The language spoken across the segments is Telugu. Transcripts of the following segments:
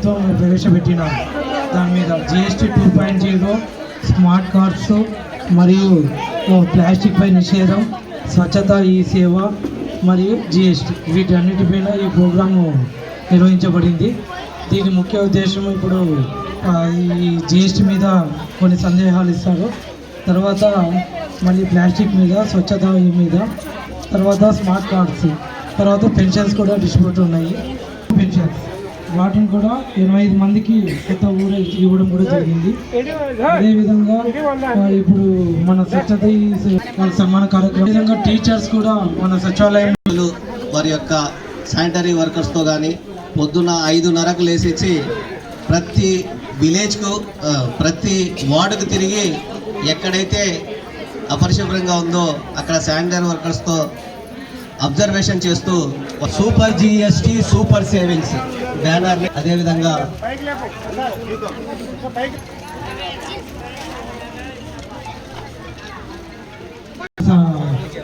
ప్రభుత్వం ప్రవేశపెట్టిన దాని మీద GST two point zero smart cards మరియు ప్లాస్టిక్ పై నిషేధం స్వచ్ఛత ఈ సేవ మరియు జిఎస్టీ వీటన్నిటిపైన ఈ ప్రోగ్రాము నిర్వహించబడింది. దీని ముఖ్య ఉద్దేశం ఇప్పుడు ఈ జిఎస్టీ మీద కొన్ని సందేహాలు ఇస్తారు. తర్వాత మళ్ళీ ప్లాస్టిక్ మీద స్వచ్ఛత ఈ మీద తర్వాత స్మార్ట్ కార్డ్స్ తర్వాత పెన్షన్స్ కూడా డిస్ట్రిబ్యూట్ ఉన్నాయి. పెన్షన్స్. వాటిని కూడా ఇరవై ఐదు మందికి కొత్త ఊరే ఇవ్వడం కూడా జరిగింది. అదేవిధంగా ఇప్పుడు మన స్వచ్ఛత ఈ కార్యక్రమం విధంగా టీచర్స్ కూడా మన సచివాలయం వాళ్ళు వారి యొక్క శానిటరీ వర్కర్స్తో కానీ పొద్దున్న ఐదున్నరకు లేచిచ్చి ప్రతి విలేజ్కు ప్రతి వార్డుకు తిరిగి ఎక్కడైతే అపరిశుభ్రంగా ఉందో అక్కడ శానిటరీ వర్కర్స్తో అబ్జర్వేషన్ చేస్తూ సూపర్ జిఎస్టీ సూపర్ సేవింగ్స్ బ్యానర్ని అదేవిధంగా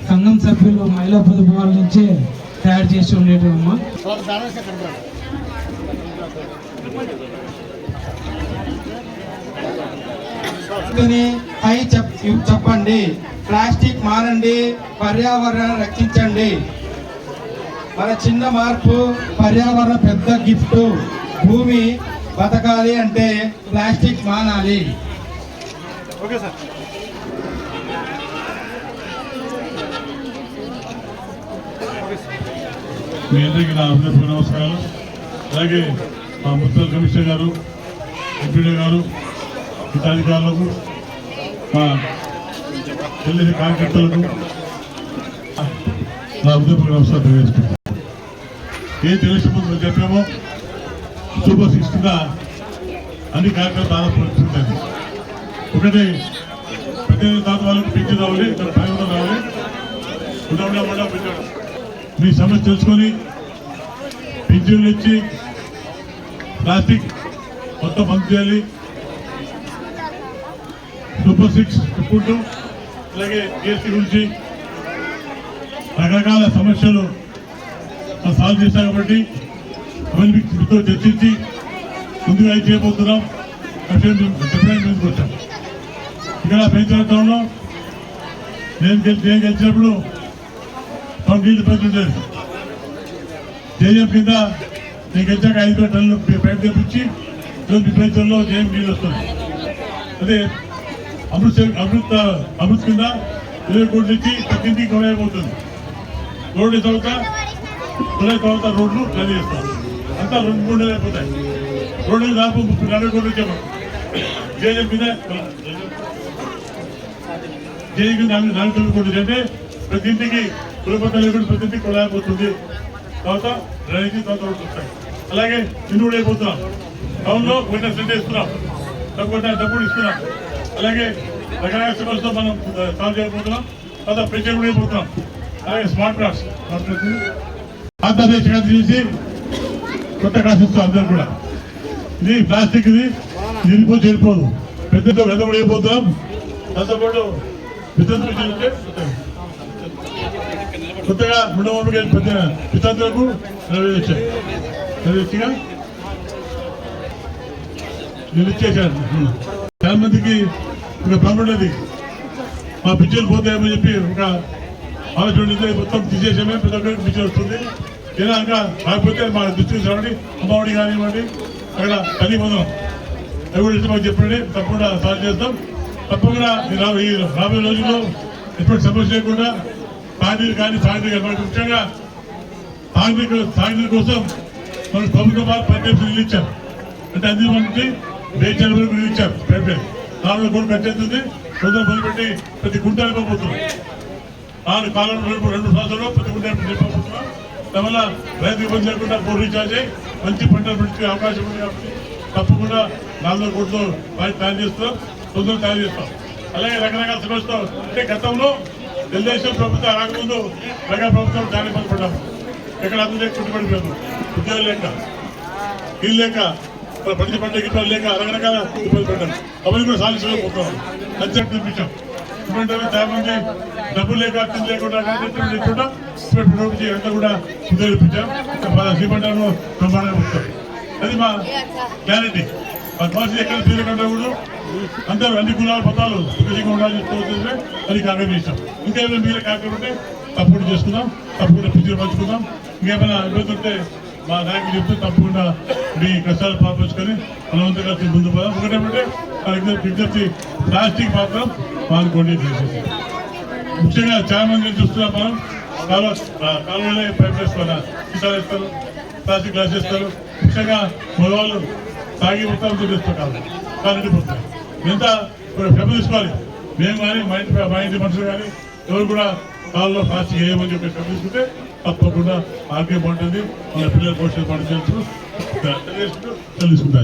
సంఘం సభ్యులు మహిళా పొదుపు వాళ్ళ నుంచే తయారు చేసి ఉండేటమ్మా పై చెప్ చెప్పండి. ప్లాస్టిక్ మానండి పర్యావరణాన్ని రక్షించండి. మన చిన్న మార్పు పర్యావరణ పెద్ద గిఫ్ట్. భూమి బతకాలి అంటే ప్లాస్టిక్ మానాలి. మీ అందరికీ నా నమస్కారాలు. అలాగే మా మున్సిపల్ కమిషనర్ గారు ఎంపీడీ గారు ఇతర అధికారులకు మా తెలియని కార్యకర్తలకు నా ఉద్యోగ నమస్కారం తెలియజేసుకుంటాను ఏం తెలిసిన ముందు చెప్పామో సూపర్ సిక్స్ కింద అన్ని కార్యక్రమాలు దాదాపు ఒకటి ప్రతి తాత వాళ్ళకి పెంచి రావాలి ఇక్కడ పని కూడా రావాలి. ఉండకుండా ఉండా పెట్టాడు. మీ సమస్య తెలుసుకొని పింఛన్లు ఇచ్చి ప్లాస్టిక్ మొత్తం బంద్ చేయాలి. సూపర్ సిక్స్ చెప్పుకుంటూ అలాగే జిఎస్టీ గురించి రకరకాల సమస్యలు సాల్వ్ చేశారు కాబట్టి అవన్నీ మీకు మీతో చర్చించి ముందుగా అయితే చేయబోతున్నాం? చెప్పడానికి ముందుకు వచ్చాం. ఇక్కడ పెంచడంలో నేను గెలిచి నేను గెలిచినప్పుడు పంపిణీ పెంచుండేది జేఎం కింద నేను గెలిచాక ఐదు వేల టన్నులు పైపు తెప్పించి పెంచడంలో జేఎం నీళ్ళు వస్తుంది అదే అమృత్ సేవ- అమృత్ అమృత్ కింద ఇరవై కోట్లు ఇచ్చి ప్రతి ఇంటికి రోడ్డు తర్వాత కొనే తర్వాత రోడ్లు రెడీ చేస్తారు అంతా రెండు మూడు నెలలు అయిపోతాయి. రోడ్డు దాపు ముప్పై నలభై కోట్లు వచ్చాము జేఎం మీద జేఈ మీద నాలుగు నాలుగు తొమ్మిది కోట్లు అంటే ప్రతి ఇంటికి కులపత్ర లేకుండా ప్రతి ఇంటికి కొనయబోతుంది తర్వాత డ్రైనేజీ తర్వాత రోడ్లు వస్తాయి. అలాగే ఇల్లు కూడా అయిపోతున్నాం. టౌన్లో కొన్ని సెంట్ ఇస్తున్నాం తక్కువ డబ్బులు ఇస్తున్నాం. అలాగే రకరకాల మనం సాల్వ్ చేయబోతున్నాం. తర్వాత పెన్షన్ పోతున్నాం అలాగే స్మార్ట్ క్లాస్ స్మార్ట్ ఆంధ్రప్రదేశ్ తీసి కొత్త క్లాస్ ఇస్తాం అందరూ కూడా. ఇది ప్లాస్టిక్ ఇది. నిలిపో చేరిపోదు పెద్దతో పెద్ద కూడా అయిపోతున్నాం దాంతోపాటు వితంతు కొత్తగా రెండో వందలకి పెద్ద వితంతులకు నలభై నెరవేర్చిగా నలభై నేను ఇచ్చేసాను చాలా మందికి ఒక భ్రమ ఉండేది. మా పిచ్చర్లు పోతాయని చెప్పి ఒక ఆలోచన ఉండేది మొత్తం తీసేసామే ప్రతి ఒక్కరికి పిచ్చర్ వస్తుంది. ఏదైనా ఇంకా రాకపోతే మా దృష్టి రావండి అమ్మఒడి కానివ్వండి అక్కడ తల్లి పొందడం అవి కూడా ఇష్టం మాకు చెప్పండి తప్పకుండా సాల్వ్ చేస్తాం. తప్పకుండా ఈ రాబోయే రోజుల్లో ఎటువంటి సమస్య లేకుండా కార్మికులు కానీ తాగునీరు ముఖ్యంగా తాగునీరు తాగునీరు కోసం మనం ప్రభుత్వం వారు పద్దెనిమిది నిలిచారు అంటే అందులో మనకి బేచల వరకు ఇచ్చారు పేపర్ నాలుగు కోట్లు కట్టేస్తుంది రెండు మొదలుపెట్టి ప్రతి గుంటలు పంపుతున్నాం ఆరు కాలంలో రెండు సంవత్సరాలు ప్రతి గుంటలు పంపుతున్నాం దానివల్ల రైతు ఇబ్బంది లేకుండా బోర్ రీఛార్జ్ అయ్యి మంచి పంటలు పండించే అవకాశం ఉంది కాబట్టి తప్పకుండా నాలుగు కోట్లు వాటి తయారు చేస్తాం తొందరగా తయారు చేస్తాం. అలాగే రకరకాల సమస్యలు అంటే గతంలో తెలుగుదేశం ప్రభుత్వం రాకముందు ప్రజా ప్రభుత్వం దాని ఇబ్బంది పడ్డాము ఎక్కడ అందరూ చుట్టుపడిపోయాము ఉద్యోగం లేక ఇల్లు లేక ప్రతి పంట గిట్టాలు లేక రకరకాల ఇబ్బంది పడ్డాను అవన్నీ కూడా సాధించడం పోతున్నాం. అత్యంత చూపించాం ఇటువంటి చాలామంది డబ్బులు లేక అర్థం లేకుండా లేకుండా ఇటువంటి అంతా కూడా ఉద్యోగించాం శ్రీమంటాను ప్రమాణం వస్తాం అది మా గ్యారంటీ. మా కాలేజీ ఎక్కడ తీరకుండా కూడా అందరూ అన్ని కులాల పదాలు సుఖంగా ఉండాలని చెప్తే అది కాకపోతే ఇష్టం ఇంకేమైనా మీరే కాకపోతే తప్పుడు చేసుకుందాం. తప్పుడు పిచ్చిలు పంచుకుందాం. ఇంకేమైనా ఇబ్బంది ఉంటే మా నాయకు చెప్తే తప్పకుండా మీ కష్టాలు పాపించుకొని బలవంతంగా కలిసి ముందు పోదాం. ఒకటేమంటే విజ్ఞప్తి ప్లాస్టిక్ మాత్రం పాల్గొండి చేసేసి ముఖ్యంగా చాలా మంది చూస్తున్నాం మనం కాలువ కాలువలే పైప్ వేసుకోవాలి? సీసాలు వేస్తారు ప్లాస్టిక్ గ్లాస్ వేస్తారు. ముఖ్యంగా మగవాళ్ళు తాగి మొత్తం చూపిస్తారు కాలు నిండిపోతాయి ఎంత శ్రమ తీసుకోవాలి? మేము కానీ మా ఇంటి మా ఇంటి మనుషులు కానీ ఎవరు కూడా కాల్లో ప్లాస్టిక్ వేయమని చెప్పి కనిపిస్తుంటే తప్పకుండా ఆరోగ్యం బాగుంటుంది. మన పిల్లల భవిష్యత్తు బాగుంటుంది తెలుసు తెలుసుకుంటా